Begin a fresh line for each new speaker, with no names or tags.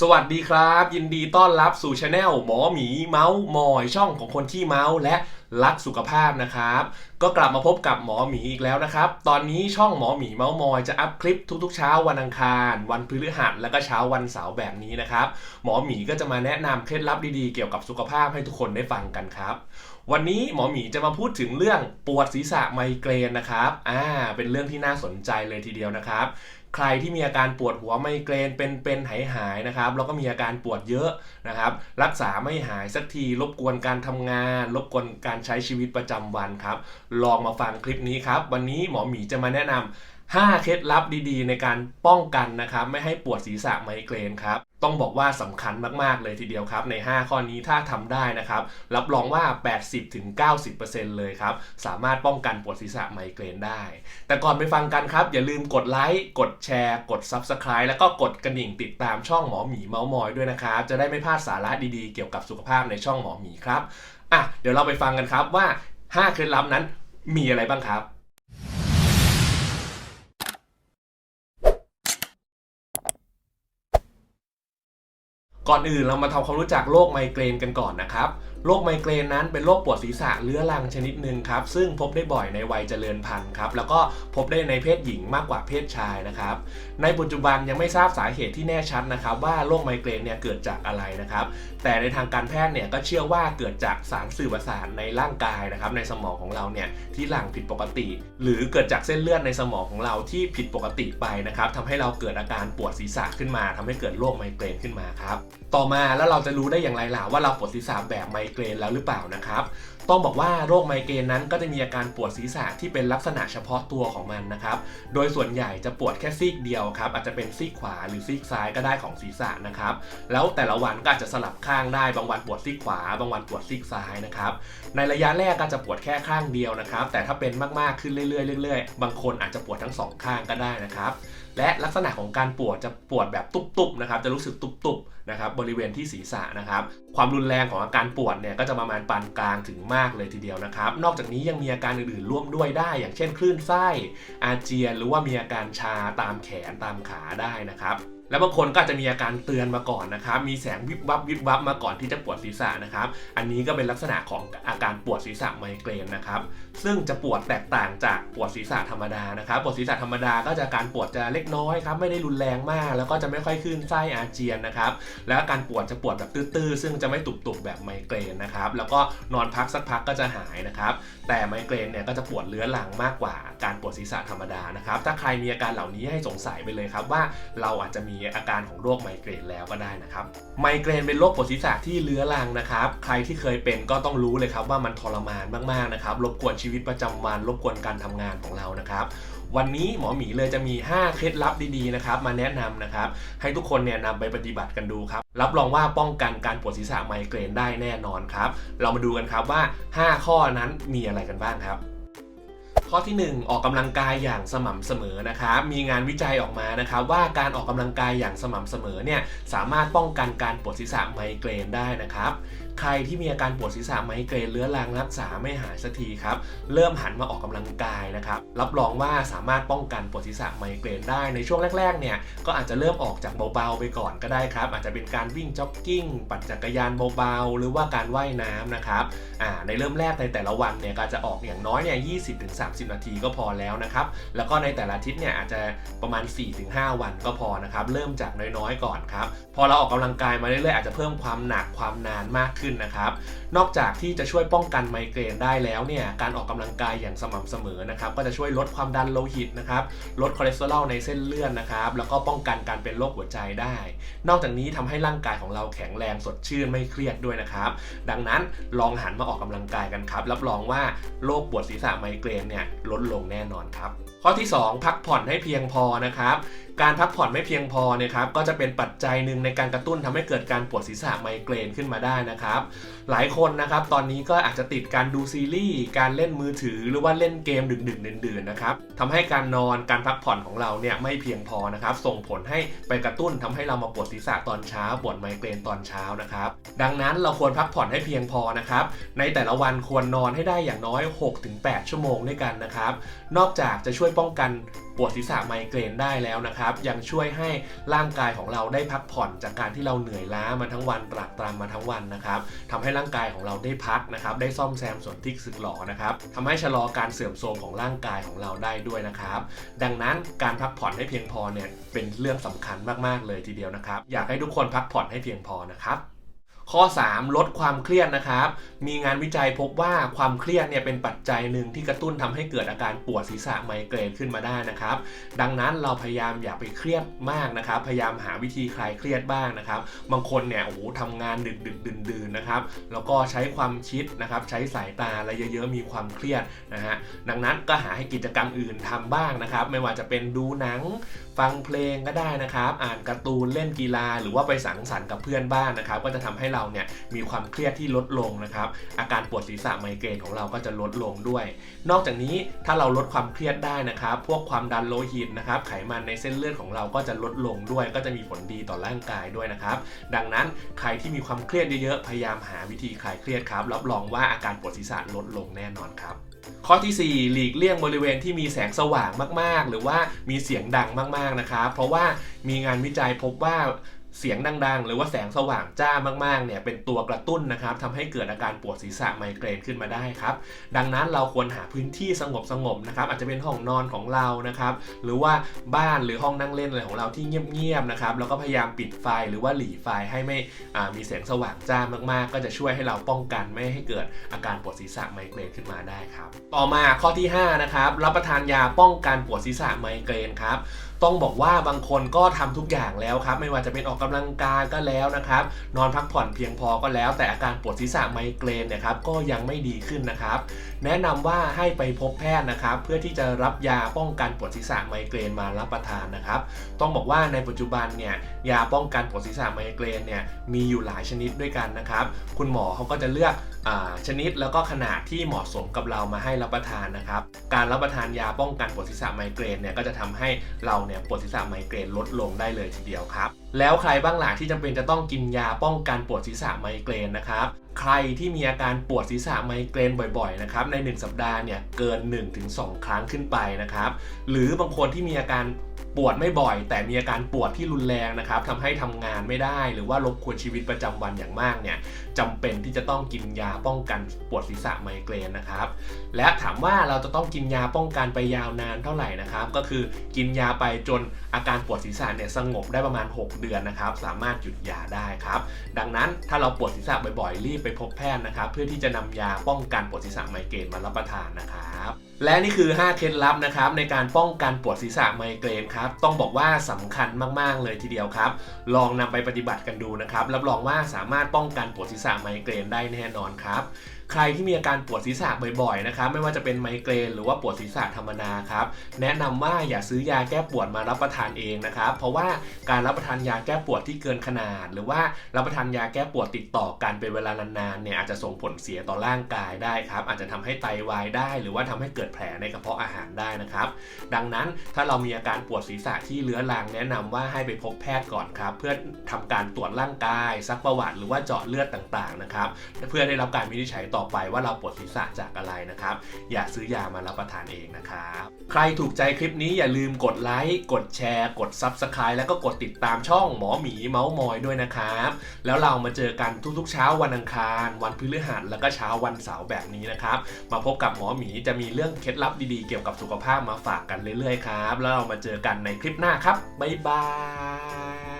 สวัสดีครับ ยินดีต้อนรับสู่ช anel หมอหมีเมาส์มอยช่องของคนที่เมาส์และรักสุขภาพนะครับ ก็กลับมาพบกับหมอหมีอีกแล้วนะครับ ตอนนี้ช่องหมอหมีเมาส์มอยจะอัพคลิปทุกๆ เช้าวันอังคาร วันพฤหัสและก็เช้าวันเสาร์แบบนี้นะครับ หมอหมีก็จะมาแนะนำเคล็ดลับดีๆเกี่ยวกับสุขภาพให้ทุกคนได้ฟังกันครับวันนี้หมอหมีจะมาพูดถึงเรื่องปวดศีรษะไมเกรนนะครับ อ่า เป็นเรื่องที่น่าสนใจเลยทีเดียวนะครับ ใครที่มีอาการปวดหัวไมเกรนเป็นเป็นหายหายๆนะครับแล้วก็มีอาการปวดเยอะนะครับ รักษาไม่หายสักทีรบกวนการทำงาน รบกวนการใช้ชีวิตประจำวันครับ ลองมาฟังคลิปนี้ครับ วันนี้หมอหมีจะมาแนะนำ 5 เคล็ดลับดีๆ ในการป้องกันนะครับไม่ให้ปวดศีรษะไมเกรนครับต้องบอกว่าสำคัญมากๆเลยทีเดียวครับ ใน 5 ข้อนี้ถ้าทำได้นะครับ รับรองว่า 80-90%เลยครับ สามารถป้องกันปวดศีรษะไมเกรนได้ แต่ก่อนไปฟังกันครับ อย่าลืมกดไลค์กดแชร์ กด Subscribe แล้วก็กดกระดิ่งติดตามช่องหมอหมีเมาส์มอยด้วยนะครับ จะได้ไม่พลาดสาระดีๆ เกี่ยวกับสุขภาพในช่องหมอหมีครับอะเดี๋ยวเราไปฟังกันครับว่า 5 เคล็ดลับนั้นมีอะไรบ้างครับ ก่อนอื่นเรามาทำความรู้จักโรคไมเกรนกันก่อนนะครับ โรคไมเกรนนั้นเป็นโรคปวดศีรษะเรื้อรังชนิดหนึ่งครับ ซึ่งพบได้บ่อยในวัยเจริญพันธุ์ครับ แล้วก็พบได้ในเพศหญิงมากกว่าเพศชายนะครับ ในปัจจุบันยังไม่ทราบสาเหตุที่แน่ชัดนะครับว่าโรคไมเกรนเนี่ยเกิดจากอะไรนะครับ แต่ในทางการแพทย์เนี่ยก็เชื่อว่าเกิดจากสารสื่อประสาทในร่างกายนะครับ ในสมองของเราเนี่ยที่หลั่งผิดปกติ หรือเกิดจากเส้นเลือดในสมองของเราที่ผิดปกติไปนะครับทำให้เราเกิดอาการปวดศีรษะขึ้นมาทำให้เกิดโรคไมเกรนขึ้นมาครับ ต่อมาแล้วเราจะรู้ได้อย่างไรล่ะว่าเราปวดศีรษะแบบไมเกรนแล้วหรือเปล่านะครับ ต้องบอกว่าโรคไมเกรนนั้นก็จะมีอาการปวดศีรษะที่เป็นลักษณะเฉพาะตัวของมันนะครับ โดยส่วนใหญ่จะปวดแค่ซีกเดียวครับอาจจะเป็นซีกขวาหรือซีกซ้ายก็ได้ของศีรษะนะครับ แล้วแต่ละวันก็อาจจะสลับข้างได้บางวันปวดซีกขวา บางวันปวดซีกซ้ายนะครับ ในระยะแรกก็จะปวดแค่ข้างเดียวนะครับ แต่ถ้าเป็นมากๆขึ้นเรื่อยๆเรื่อยๆบางคนอาจจะปวดทั้งสองข้างก็ได้นะครับ และลักษณะของการปวดจะปวดแบบตุบๆนะครับจะรู้สึกตุบๆนะครับบริเวณที่ศีรษะนะครับ ความรุนแรงของอาการปวดเนี่ยก็จะประมาณปานกลางถึงมากเลยทีเดียวนะครับ นอกจากนี้ยังมีอาการอื่นๆร่วมด้วยได้ อย่างเช่นคลื่นไส้อาเจียนหรือว่ามีอาการชาตามแขนตามขาได้นะครับ แล้วบางคนก็จะมีอาการเตือนมาก่อนนะครับ มีแสงวิบวับวิบวับมาก่อนที่จะปวดศีรษะนะครับ อันนี้ก็เป็นลักษณะของอาการปวดศีรษะไมเกรนนะครับ ซึ่งจะปวดแตกต่างจากปวดศีรษะธรรมดานะครับ ปวดศีรษะธรรมดาก็จะการปวดจะเล็กน้อยครับ ไม่ได้รุนแรงมาก แล้วก็จะไม่ค่อยขึ้นไส้อาเจียนนะครับ แล้วการปวดจะปวดแบบตื้อๆ ซึ่งจะไม่ตุบๆแบบไมเกรนนะครับ แล้วก็นอนพักสักพักก็จะหายนะครับ แต่ไมเกรนเนี่ยก็จะปวดเรื้อรังมากกว่า การปวดศีรษะธรรมดานะครับ ถ้าใครมีอาการเหล่านี้ให้สงสัยไปเลยครับว่าเราอาจจะมีอาการของโรคไมเกรนแล้วก็ได้นะครับ ไมเกรนเป็นโรคปวดศีรษะที่เรื้อรังนะครับ ใครที่เคยเป็นก็ต้องรู้เลยครับว่ามันทรมานมากๆนะครับ รบกวนชีวิตประจำวัน รบกวนการทำงานของเรานะครับวันนี้หมอหมีเลยจะมี 5 เคล็ดลับดีๆนะครับมาแนะนำนะครับ ให้ทุกคนเนี่ยนำไปปฏิบัติกันดูครับ รับรองว่าป้องกันการปวดศีรษะไมเกรนได้แน่นอนครับ เรามาดูกันครับว่า 5 ข้อนั้นมีอะไรกันบ้างครับ ข้อที่ 1 ออกกำลังกายอย่างสม่ำเสมอนะครับมีงานวิจัยออกมานะครับว่าการออกกำลังกายอย่างสม่ำเสมอเนี่ยสามารถป้องกันการปวดศีรษะไมเกรนได้นะครับ ใครที่มีอาการปวดศีรษะไมเกรนเรื้อรังรักษาไม่หายสักทีครับ เริ่มหันมาออกกำลังกายนะครับ รับรองว่าสามารถป้องกันปวดศีรษะไมเกรนได้ในช่วงแรกๆเนี่ยก็อาจจะเริ่มออกจากเบาๆไปก่อนก็ได้ครับ อาจจะเป็นการวิ่งจ็อกกิ้ง ปั่นจักรยานเบาๆ หรือว่าการว่ายน้ำนะครับอ่าในเริ่มแรกในแต่ละวันเนี่ยก็จะออกอย่างน้อยเนี่ย20-30 นาทีก็พอแล้วนะครับ แล้วก็ในแต่ละอาทิตย์เนี่ยอาจจะประมาณ 4-5 วันก็พอนะครับ เริ่มจากน้อยๆก่อนครับ พอเราออกกำลังกายมาเรื่อยๆอาจจะเพิ่มความหนักความนานมากขึ้นนะครับ นอกจากที่จะช่วยป้องกันไมเกรนได้แล้วเนี่ยการออกกำลังกายอย่างสม่ำเสมอนะครับก็จะช่วยลดความดันโลหิตนะครับลดคอเลสเตอรอลในเส้นเลือดนะครับแล้วก็ป้องกันการเป็นโรคหัวใจได้ นอกจากนี้ทำให้ร่างกายของเราแข็งแรงสดชื่นไม่เครียดด้วยนะครับ ดังนั้นลองหันมาออกกำลังกายกันครับ รับรองว่าโรคปวดศีรษะไมเกรนเนี่ยลดลงแน่นอนครับ ข้อที่ 2 พักผ่อนให้เพียงพอนะครับ การพักผ่อนไม่เพียงพอเนี่ยครับก็จะเป็นปัจจัยหนึ่งในการกระตุ้นทำให้เกิดการปวดศีรษะไมเกรนขึ้นมาได้นะครับ หลายคนนะครับตอนนี้ก็อาจจะติดการดูซีรีส์การเล่นมือถือหรือว่าเล่นเกมดึกๆดื่นๆนะครับทำให้การนอนการพักผ่อนของเราเนี่ยไม่เพียงพอนะครับส่งผลให้ไปกระตุ้นทำให้เรามาปวดศีรษะตอนเช้าปวดไมเกรนตอนเช้านะครับ ดังนั้นเราควรพักผ่อนให้เพียงพอนะครับในแต่ละวันควรนอนให้ได้อย่างน้อย 6-8 ชั่วโมงด้วยกันนะครับนอกจากจะช่วยป้องกัน ปวดศีรษะไมเกรนได้แล้วนะครับ ยังช่วยให้ร่างกายของเราได้พักผ่อนจากการที่เราเหนื่อยล้ามาทั้งวันตรากตรำมาทั้งวันนะครับทำให้ร่างกายของเราได้พักนะครับได้ซ่อมแซมส่วนที่สึกหรอนะครับทำให้ชะลอการเสื่อมโทรมของร่างกายของเราได้ด้วยนะครับ ดังนั้นการพักผ่อนให้เพียงพอเนี่ยเป็นเรื่องสำคัญมากๆเลยทีเดียวนะครับ อยากให้ทุกคนพักผ่อนให้เพียงพอนะครับ ข้อ 3 ลดความเครียดนะครับ มีงานวิจัยพบว่าความเครียดเนี่ยเป็นปัจจัยหนึ่งที่กระตุ้นทำให้เกิดอาการปวดศีรษะไมเกรนขึ้นมาได้นะครับ ดังนั้นเราพยายามอย่าไปเครียดมากนะครับ พยายามหาวิธีคลายเครียดบ้างนะครับ บางคนเนี่ยโอ้โหทำงานดึกดึกดื่นดื่นนะครับ แล้วก็ใช้ความคิดนะครับ ใช้สายตาอะไรเยอะๆมีความเครียดนะฮะ ดังนั้นก็หาให้กิจกรรมอื่นทำบ้างนะครับ ไม่ว่าจะเป็นดูหนังฟังเพลงก็ได้นะครับ อ่านการ์ตูนเล่นกีฬา หรือว่าไปสังสรรค์กับเพื่อนบ้านนะครับ ก็จะทำให้เราเนี่ยมีความเครียดที่ลดลงนะครับ อาการปวดศีรษะไมเกรนของเราก็จะลดลงด้วย นอกจากนี้ถ้าเราลดความเครียดได้นะครับ พวกความดันโลหิตนะครับ ไขมันในเส้นเลือดของเราก็จะลดลงด้วย ก็จะมีผลดีต่อร่างกายด้วยนะครับ ดังนั้นใครที่มีความเครียดเยอะๆ พยายามหาวิธีคลายเครียดครับ รับรองว่าอาการปวดศีรษะลดลงแน่นอนครับข้อทีสี่4 หลีกเลี่ยงบริเวณที่มีแสงสว่างมาก ๆ หรือว่ามีเสียงดังมาก ๆ นะครับ เพราะว่ามีงานวิจัยพบว่า เสียงดังๆ หรือว่าแสงสว่างจ้ามากๆเนี่ยเป็นตัวกระตุ้นนะครับทำให้เกิดอาการปวดศีรษะไมเกรนขึ้นมาได้ครับ ดังนั้นเราควรหาพื้นที่สงบสงบๆนะครับ อาจจะเป็นห้องนอนของเรานะครับ หรือว่าบ้านหรือห้องนั่งเล่นอะไรของเราที่เงียบๆนะครับแล้วก็พยายามปิดไฟหรือว่าหลีไฟให้ไม่มีแสงสว่างจ้ามากๆ ก็จะช่วยให้เราป้องกันไม่ให้เกิดอาการปวดศีรษะไมเกรนขึ้นมาได้ครับ ต่อมาข้อที่5นะครับรับประทานยาป้องกันปวดศีรษะไมเกรนครับต้องบอกว่าบางคนก็ทำทุกอย่างแล้วครับ ไม่ว่าจะเป็นออกกำลังกายก็แล้วนะครับ นอนพักผ่อนเพียงพอก็แล้ว แต่อาการปวดศีรษะไมเกรนเนี่ยครับก็ยังไม่ดีขึ้นนะครับ แนะนำว่าให้ไปพบแพทย์นะครับ เพื่อที่จะรับยาป้องกันปวดศีรษะไมเกรนมารับประทานนะครับ ต้องบอกว่าในปัจจุบันเนี่ยยาป้องกันปวดศีรษะไมเกรนเนี่ยมีอยู่หลายชนิดด้วยกันนะครับ คุณหมอเขาก็จะเลือกอชนิดแล้วก็ขนาดที่เหมาะสมกับเรามาให้รับประทานนะครับ การรับประทานยาป้องกันปวดศีรษะไมเกรนเนี่ยก็จะทำให้เราเนี่ยปวดศีรษะไมเกรนลดลงได้เลยทีเดียวครับ แล้วใครบ้างหล่ะที่จำเป็นจะต้องกินยาป้องกันปวดศีรษะไมเกรนนะครับ ใครที่มีอาการปวดศีรษะไมเกรนบ่อยๆนะครับใน 1 สัปดาห์เนี่ยเกิน 1-2 ครั้งขึ้นไปนะครับหรือบางคนที่มีอาการปวดไม่บ่อย แต่มีอาการปวดที่รุนแรงนะครับทำให้ทำงานไม่ได้ หรือว่ารบกวนชีวิตประจำวันอย่างมากเนี่ยจำเป็นที่จะต้องกินยาป้องกันปวดศีรษะไมเกรนนะครับและถามว่าเราจะต้องกินยาป้องกันไปยาวนานเท่าไหร่นะครับก็คือกินยาไปจนอาการปวดศีรษะเนี่ยสงบได้ประมาณ 6 เดือนนะครับสามารถหยุดยาได้ครับดังนั้นถ้าเราปวดศีรษะบ่อยๆ รีบไปพบแพทย์นะครับ เพื่อที่จะนำยาป้องกันปวดศีรษะไมเกรนมารับประทานนะครับและนี่คือ 5 เคล็ดลับนะครับในการป้องกันปวดศีรษะไมเกรนครับต้องบอกว่าสำคัญมาก ๆ เลยทีเดียวครับ ลองนำไปปฏิบัติกันดูนะครับรับรองว่าสามารถป้องกันปวดศีรษะไมเกรนได้แน่นอนครับ ใครที่มีอาการปวดศีรษะบ่อยๆนะครับไม่ว่าจะเป็นไมเกรนหรือว่าปวดศีรษะธรรมดาครับแนะนำว่าอย่าซื้อยาแก้ปวดมารับประทานเองนะครับ เพราะว่าการรับประทานยาแก้ปวดที่เกินขนาด หรือว่ารับประทานยาแก้ปวดติดต่อกันเป็นเวลานานๆเนี่ยอาจจะส่งผลเสียต่อร่างกายได้ครับอาจจะทำให้ไตวายได้ หรือว่าทำให้เกิดแผลในกระเพาะอาหารได้นะครับ ดังนั้น ถ้าเรามีอาการปวดศีรษะที่เรื้อรังแนะนำว่าให้ไปพบแพทย์ก่อนครับ เพื่อทำการตรวจร่างกายซักประวัติหรือว่าเจาะเลือดต่างๆนะครับเพื่อได้รับการวินิจฉัยต่อไปว่าเราปวดศีรษะจากอะไรนะครับ อย่าซื้อยามารับประทานเองนะครับ ใครถูกใจคลิปนี้อย่าลืมกดไลค์กดแชร์ กด Subscribe แล้วก็กดติดตามช่องหมอหมีเมาส์มอยด้วยนะครับ แล้วเรามาเจอกันทุกๆ เช้าวันอังคาร วันพฤหัสแล้วก็เช้าวันเสาร์แบบนี้นะครับ มาพบกับหมอหมีจะมีเรื่องเคล็ดลับดีๆเกี่ยวกับสุขภาพมาฝากกันเรื่อยๆครับ แล้วเรามาเจอกันในคลิปหน้าครับ บ๊ายบาย